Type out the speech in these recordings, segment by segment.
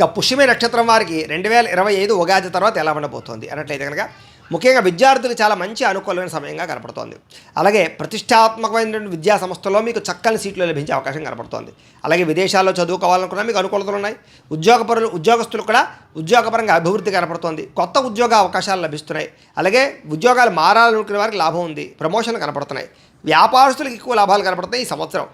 ఇక పుష్యమి నక్షత్రం వారికి రెండు వేల ఇరవై ఐదు ఉగాది తర్వాత ఎలా ఉండబోతోంది అన్నట్లయితే కనుక ముఖ్యంగా విద్యార్థులు చాలా మంచి అనుకూలమైన సమయంగా కనపడుతోంది. అలాగే ప్రతిష్టాత్మకమైనటువంటి విద్యా సంస్థల్లో మీకు చక్కని సీట్లు లభించే అవకాశం కనపడుతోంది. అలాగే విదేశాల్లో చదువుకోవాలనుకున్నా మీకు అనుకూలతలు ఉన్నాయి. ఉద్యోగపరులు ఉద్యోగస్తులు కూడా ఉద్యోగపరంగా అభివృద్ధి కనపడుతోంది. కొత్త ఉద్యోగ అవకాశాలు లభిస్తున్నాయి. అలాగే ఉద్యోగాలు మారాలనుకునే వారికి లాభం ఉంది. ప్రమోషన్ కనపడుతున్నాయి. వ్యాపారస్తులకు ఎక్కువ లాభాలు కనపడుతున్నాయి ఈ సంవత్సరం.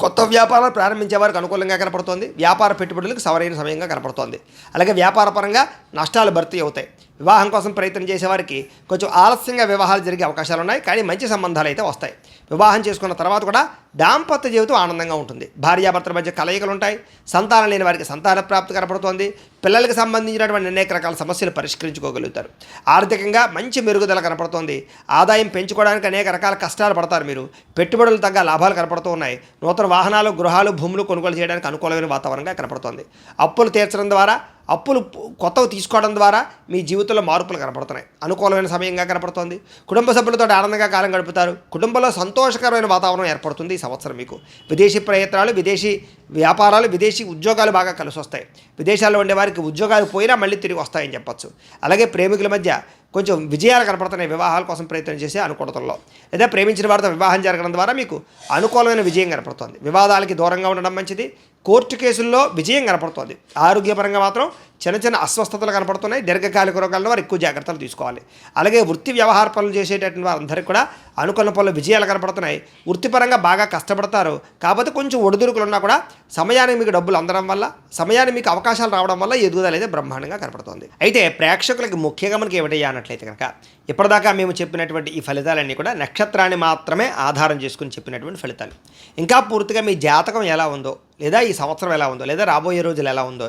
కొత్త వ్యాపారాలు ప్రారంభించే వారికి అనుకూలంగా కనపడుతోంది. వ్యాపార పెట్టుబడులకు సవరైన సమయంగా కనపడుతోంది. అలాగే వ్యాపార పరంగా నష్టాలు భర్తీ అవుతాయి. వివాహం కోసం ప్రయత్నం చేసేవారికి కొంచెం ఆలస్యంగా వివాహాలు జరిగే అవకాశాలు ఉన్నాయి కానీ మంచి సంబంధాలు అయితే వస్తాయి. వివాహం చేసుకున్న తర్వాత కూడా దాంపత్య జీవితం ఆనందంగా ఉంటుంది. భార్యాభర్తల మధ్య కలయికలు ఉంటాయి. సంతానం లేని వారికి సంతాన ప్రాప్తి కనపడుతోంది. పిల్లలకు సంబంధించినటువంటి అనేక రకాల సమస్యలు పరిష్కరించుకోగలుగుతారు. ఆర్థికంగా మంచి మెరుగుదల కనపడుతోంది. ఆదాయం పెంచుకోవడానికి అనేక రకాల కష్టాలు పడతారు మీరు. పెట్టుబడులు తగ్గ లాభాలు కనపడుతూ ఉన్నాయి. నూతన వాహనాలు గృహాలు భూములు కొనుగోలు చేయడానికి అనుకూలమైన వాతావరణంగా కనపడుతోంది. అప్పులు తీర్చడం ద్వారా అప్పులు కొత్తవి తీసుకోవడం ద్వారా మీ జీవితంలో మార్పులు కనపడుతున్నాయి. అనుకూలమైన సమయంగా కనపడుతోంది. కుటుంబ సభ్యులతో ఆనందంగా కాలం గడుపుతారు. కుటుంబంలో సంతోషకరమైన వాతావరణం ఏర్పడుతుంది ఈ సంవత్సరం మీకు. విదేశీ ప్రయత్నాలు విదేశీ వ్యాపారాలు విదేశీ ఉద్యోగాలు బాగా కలిసి వస్తాయి. విదేశాల్లో ఉండే వారికి ఉద్యోగాలు పోయినా మళ్ళీ తిరిగి వస్తాయని చెప్పొచ్చు. అలాగే ప్రేమికుల మధ్య కొంచెం విజయాలు కనపడుతున్నాయి వివాహాల కోసం ప్రయత్నం చేసే అనుకూలతల్లో. లేదా ప్రేమించిన వారితో వివాహం జరగడం ద్వారా మీకు అనుకూలమైన విజయం కనపడుతుంది. వివాదాలకి దూరంగా ఉండడం మంచిది. కోర్టు కేసుల్లో విజయం కనపడుతుంది. ఆరోగ్యపరంగా మాత్రం చిన్న చిన్న అస్వస్థతలు కనపడుతున్నాయి. దీర్ఘకాలిక రోగాలను వారు ఎక్కువ జాగ్రత్తలు తీసుకోవాలి. అలాగే వృత్తి వ్యవహార పనులు చేసేటటువంటి వారందరికీ కూడా అనుకున్న పనులు విజయాలు కనపడుతున్నాయి. వృత్తిపరంగా బాగా కష్టపడతారు. కాకపోతే కొంచెం ఒడిదుడుకులు ఉన్నా కూడా సమయానికి మీకు డబ్బులు అందడం వల్ల సమయానికి మీకు అవకాశాలు రావడం వల్ల ఎదుగుదల అయితే బ్రహ్మాండంగా కనపడుతుంది. అయితే ప్రేక్షకులకి ముఖ్యంగా మనకి ఏమిటయ్యా అన్నట్లయితే కనుక ఇప్పటిదాకా మేము చెప్పినటువంటి ఈ ఫలితాలన్నీ కూడా నక్షత్రాన్ని మాత్రమే ఆధారం చేసుకుని చెప్పినటువంటి ఫలితాలు. ఇంకా పూర్తిగా మీ జాతకం ఎలా ఉందో లేదా ఈ సంవత్సరం ఎలా ఉందో లేదా రాబోయే రోజులు ఎలా ఉందో